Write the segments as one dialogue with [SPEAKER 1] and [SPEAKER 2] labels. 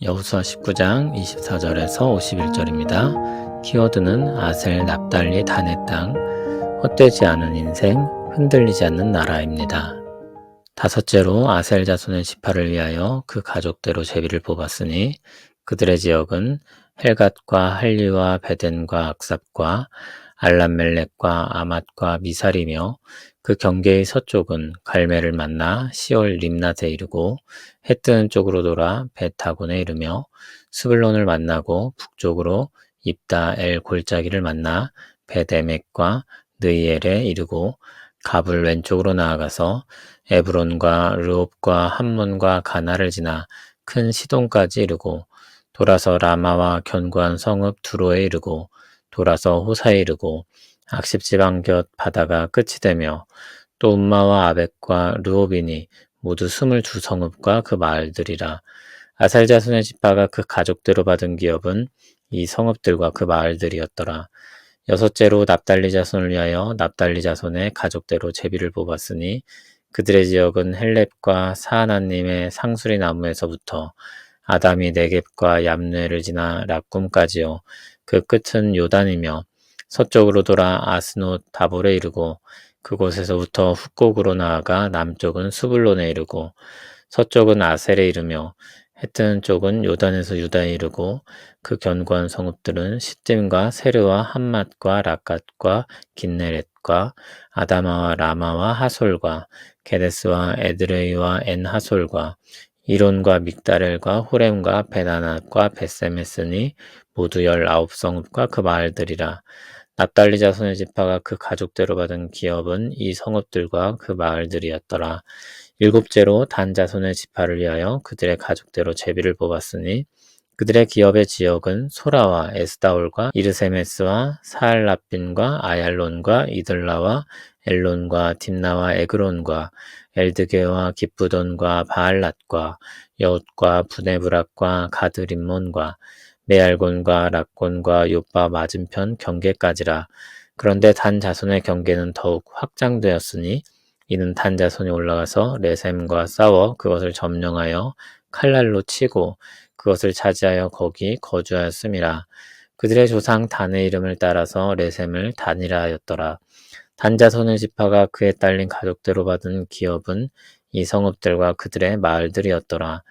[SPEAKER 1] 여호수아 19장 24절에서 51절입니다. 키워드는 아셀 납달리 단의 땅, 헛되지 않은 인생, 흔들리지 않는 나라입니다. 다섯째로 아셀 자손의 지파를 위하여 그 가족대로 제비를 뽑았으니 그들의 지역은 헬갓과 할리와 베덴과 악삽과 알람멜렉과 아맛과 미살이며 그 경계의 서쪽은 갈매를 만나 시올 림낫에 이르고 해 뜨는 쪽으로 돌아 베타곤에 이르며 스불론을 만나고 북쪽으로 입다 엘 골짜기를 만나 베데멕과 느이엘에 이르고 갑을 왼쪽으로 나아가서 에브론과 르옵과 함몬과 가나를 지나 큰 시돈까지 이르고 돌아서 라마와 견고한 성읍 두로에 이르고 돌아서 호사에 이르고 악십지방 곁 바다가 끝이 되며 또 음마와 아벡과 르오빈이 모두 스물두 성읍과 그 마을들이라 아살 자손의 지파가 그 가족대로 받은 기업은 이 성읍들과 그 마을들이었더라. 여섯째로 납달리 자손을 위하여 납달리 자손의 가족대로 제비를 뽑았으니 그들의 지역은 헬렙과 사하나님의 상수리 나무에서부터 아담이 네겝과 얌뇌를 지나 락꿈까지요. 그 끝은 요단이며 서쪽으로 돌아 아스노 다볼에 이르고 그곳에서부터 훅곡으로 나아가 남쪽은 수블론에 이르고 서쪽은 아셀에 이르며 해뜨는 쪽은 요단에서 유다에 이르고 그 견고한 성읍들은 시딤과 세르와 함맛과 라갓과 긴네렛과 아다마와 라마와 하솔과 게데스와 에드레이와 엔하솔과 이론과 믹다렐과 호렘과 베나낫과 베세메스니 모두 열아홉 성읍과 그 마을들이라 납달리 자손의 지파가 그 가족대로 받은 기업은 이 성읍들과 그 마을들이었더라. 일곱째로 단 자손의 지파를 위하여 그들의 가족대로 제비를 뽑았으니 그들의 기업의 지역은 소라와 에스다올과 이르세메스와 사알라빈과 아얄론과 이들라와 엘론과 딥나와 에그론과 엘드게와 기쁘돈과 바알랏과 여웃과 부네브락과 가드림몬과 메알곤과 락곤과 요빠 맞은편 경계까지라. 그런데 단 자손의 경계는 더욱 확장되었으니 이는 단 자손이 올라가서 레셈과 싸워 그것을 점령하여 칼날로 치고 그것을 차지하여 거기 거주하였음이라. 그들의 조상 단의 이름을 따라서 레셈을 단이라 하였더라. 단 자손의 지파가 그에 딸린 가족대로 받은 기업은 이 성읍들과 그들의 마을들이었더라.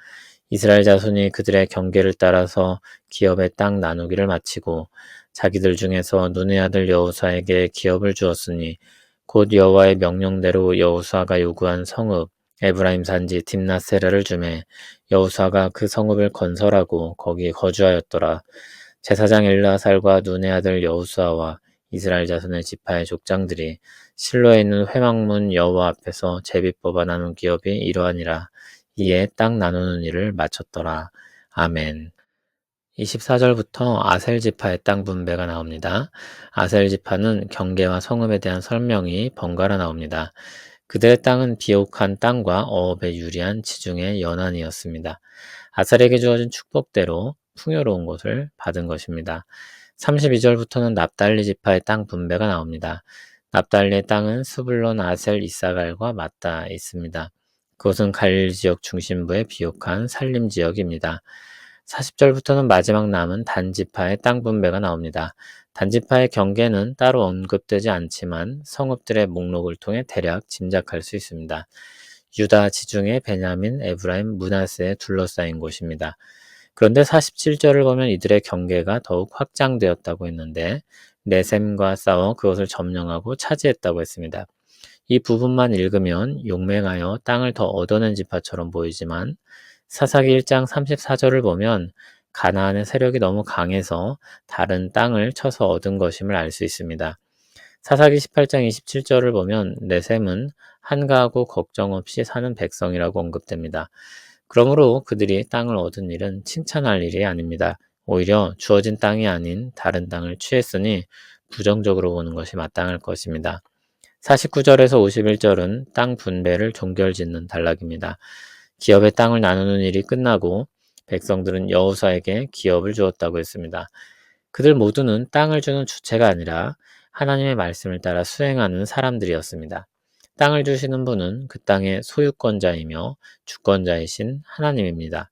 [SPEAKER 1] 이스라엘 자손이 그들의 경계를 따라서 기업의 땅 나누기를 마치고 자기들 중에서 눈의 아들 여호사에게 기업을 주었으니 곧 여호와의 명령대로 여호사가 요구한 성읍 에브라임 산지 딥나세라를 주매 여호사가 그 성읍을 건설하고 거기에 거주하였더라. 제사장 엘라살과 눈의 아들 여호수아와 이스라엘 자손의 지파의 족장들이 실로에 있는 회막문 여호와 앞에서 제비 뽑아 나눈 기업이 이러하니라. 이에 땅 나누는 일을 마쳤더라. 아멘. 24절부터 아셀 지파의 땅 분배가 나옵니다. 아셀 지파는 경계와 성읍에 대한 설명이 번갈아 나옵니다. 그들의 땅은 비옥한 땅과 어업에 유리한 지중해 연안이었습니다. 아셀에게 주어진 축복대로 풍요로운 곳을 받은 것입니다. 32절부터는 납달리 지파의 땅 분배가 나옵니다. 납달리의 땅은 스불론, 아셀, 이사갈과 맞닿아 있습니다. 그것은 갈릴 지역 중심부의 비옥한 산림 지역입니다. 40절부터는 마지막 남은 단지파의 땅 분배가 나옵니다. 단지파의 경계는 따로 언급되지 않지만 성읍들의 목록을 통해 대략 짐작할 수 있습니다. 유다 지중해 베냐민, 에브라임, 문하세에 둘러싸인 곳입니다. 그런데 47절을 보면 이들의 경계가 더욱 확장되었다고 했는데 네셈과 싸워 그것을 점령하고 차지했다고 했습니다. 이 부분만 읽으면 용맹하여 땅을 더 얻어낸 지파처럼 보이지만 사사기 1장 34절을 보면 가나안의 세력이 너무 강해서 다른 땅을 쳐서 얻은 것임을 알 수 있습니다. 사사기 18장 27절을 보면 네셈은 한가하고 걱정 없이 사는 백성이라고 언급됩니다. 그러므로 그들이 땅을 얻은 일은 칭찬할 일이 아닙니다. 오히려 주어진 땅이 아닌 다른 땅을 취했으니 부정적으로 보는 것이 마땅할 것입니다. 49절에서 51절은 땅 분배를 종결짓는 단락입니다. 기업의 땅을 나누는 일이 끝나고 백성들은 여호사에게 기업을 주었다고 했습니다. 그들 모두는 땅을 주는 주체가 아니라 하나님의 말씀을 따라 수행하는 사람들이었습니다. 땅을 주시는 분은 그 땅의 소유권자이며 주권자이신 하나님입니다.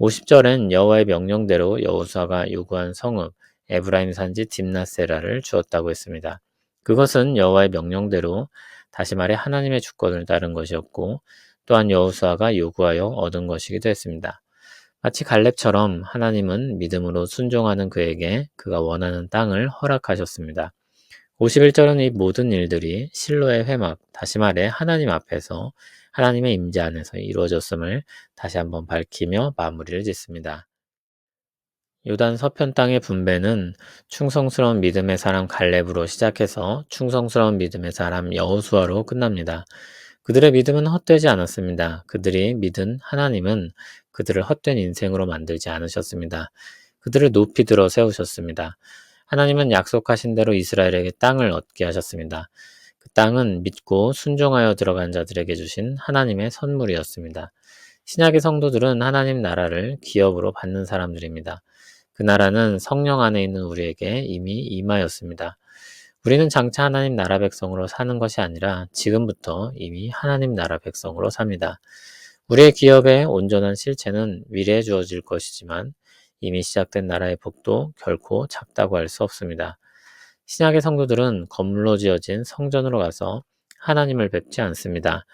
[SPEAKER 1] 50절엔 여호와의 명령대로 여호수아가 요구한 성읍 에브라임 산지 딥나세라를 주었다고 했습니다. 그것은 여호와의 명령대로 다시 말해 하나님의 주권을 따른 것이었고 또한 여호수아가 요구하여 얻은 것이기도 했습니다. 마치 갈렙처럼 하나님은 믿음으로 순종하는 그에게 그가 원하는 땅을 허락하셨습니다. 51절은 이 모든 일들이 실로의 회막, 다시 말해 하나님 앞에서 하나님의 임재 안에서 이루어졌음을 다시 한번 밝히며 마무리를 짓습니다. 요단 서편 땅의 분배는 충성스러운 믿음의 사람 갈렙으로 시작해서 충성스러운 믿음의 사람 여호수아로 끝납니다. 그들의 믿음은 헛되지 않았습니다. 그들이 믿은 하나님은 그들을 헛된 인생으로 만들지 않으셨습니다. 그들을 높이 들어 세우셨습니다. 하나님은 약속하신 대로 이스라엘에게 땅을 얻게 하셨습니다. 그 땅은 믿고 순종하여 들어간 자들에게 주신 하나님의 선물이었습니다. 신약의 성도들은 하나님 나라를 기업으로 받는 사람들입니다. 그 나라는 성령 안에 있는 우리에게 이미 임하였습니다. 우리는 장차 하나님 나라 백성으로 사는 것이 아니라 지금부터 이미 하나님 나라 백성으로 삽니다. 우리의 기업의 온전한 실체는 미래에 주어질 것이지만 이미 시작된 나라의 복도 결코 작다고 할 수 없습니다. 신약의 성도들은 건물로 지어진 성전으로 가서 하나님을 뵙지 않습니다.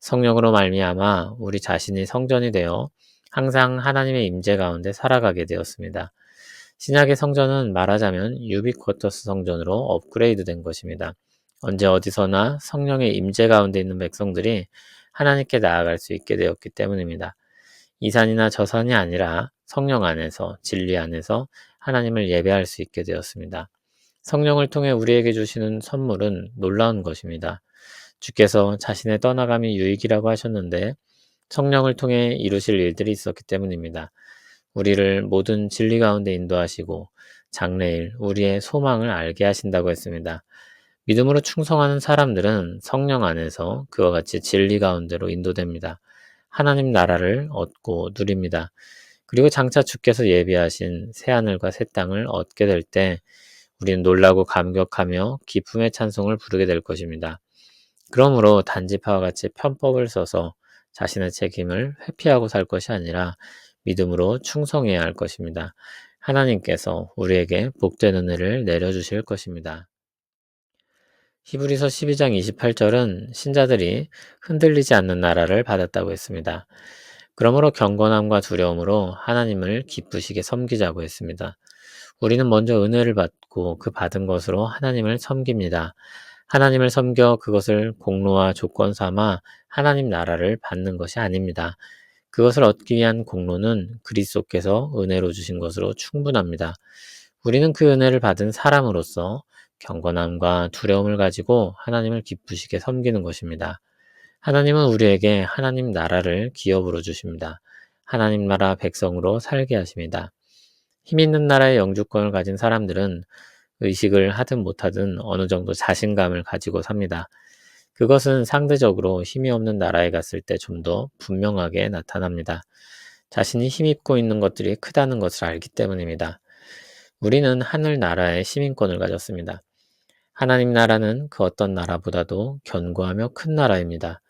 [SPEAKER 1] 성령으로 말미암아 우리 자신이 성전이 되어 항상 하나님의 임재 가운데 살아가게 되었습니다. 신약의 성전은 말하자면 유비쿼터스 성전으로 업그레이드된 것입니다. 언제 어디서나 성령의 임재 가운데 있는 백성들이 하나님께 나아갈 수 있게 되었기 때문입니다. 이 산이나 저 산이 아니라 성령 안에서 진리 안에서 하나님을 예배할 수 있게 되었습니다. 성령을 통해 우리에게 주시는 선물은 놀라운 것입니다. 주께서 자신의 떠나감이 유익이라고 하셨는데 성령을 통해 이루실 일들이 있었기 때문입니다. 우리를 모든 진리 가운데 인도하시고 장래일 우리의 소망을 알게 하신다고 했습니다. 믿음으로 충성하는 사람들은 성령 안에서 그와 같이 진리 가운데로 인도됩니다. 하나님 나라를 얻고 누립니다. 그리고 장차 주께서 예비하신 새하늘과 새 땅을 얻게 될 때 우리는 놀라고 감격하며 기쁨의 찬송을 부르게 될 것입니다. 그러므로 단지파와 같이 편법을 써서 자신의 책임을 회피하고 살 것이 아니라 믿음으로 충성해야 할 것입니다. 하나님께서 우리에게 복된 은혜를 내려주실 것입니다. 히브리서 12장 28절은 신자들이 흔들리지 않는 나라를 받았다고 했습니다. 그러므로 경건함과 두려움으로 하나님을 기쁘시게 섬기자고 했습니다. 우리는 먼저 은혜를 받고 그 받은 것으로 하나님을 섬깁니다. 하나님을 섬겨 그것을 공로와 조건 삼아 하나님 나라를 받는 것이 아닙니다. 그것을 얻기 위한 공로는 그리스도께서 은혜로 주신 것으로 충분합니다. 우리는 그 은혜를 받은 사람으로서 경건함과 두려움을 가지고 하나님을 기쁘시게 섬기는 것입니다. 하나님은 우리에게 하나님 나라를 기업으로 주십니다. 하나님 나라 백성으로 살게 하십니다. 힘 있는 나라의 영주권을 가진 사람들은 의식을 하든 못하든 어느 정도 자신감을 가지고 삽니다. 그것은 상대적으로 힘이 없는 나라에 갔을 때 좀 더 분명하게 나타납니다. 자신이 힘입고 있는 것들이 크다는 것을 알기 때문입니다. 우리는 하늘 나라의 시민권을 가졌습니다. 하나님 나라는 그 어떤 나라보다도 견고하며 큰 나라입니다.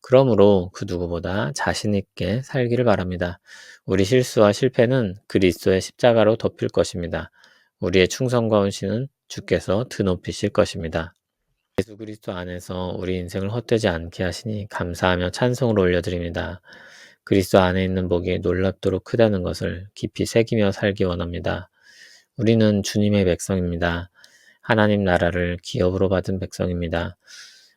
[SPEAKER 1] 그러므로 그 누구보다 자신있게 살기를 바랍니다. 우리 실수와 실패는 그리스도의 십자가로 덮일 것입니다. 우리의 충성과 헌신은 주께서 드높이실 것입니다. 예수 그리스도 안에서 우리 인생을 헛되지 않게 하시니 감사하며 찬송을 올려드립니다. 그리스도 안에 있는 복이 놀랍도록 크다는 것을 깊이 새기며 살기 원합니다. 우리는 주님의 백성입니다. 하나님 나라를 기업으로 받은 백성입니다.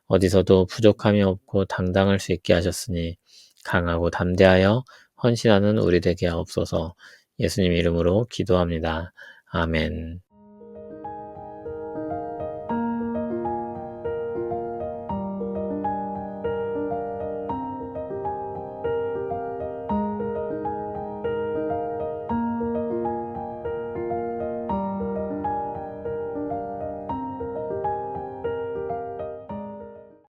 [SPEAKER 1] 어디서도 부족함이 없고 당당할 수 있게 하셨으니 강하고 담대하여 헌신하는 우리 되게 하옵소서 예수님 이름으로 기도합니다. 아멘.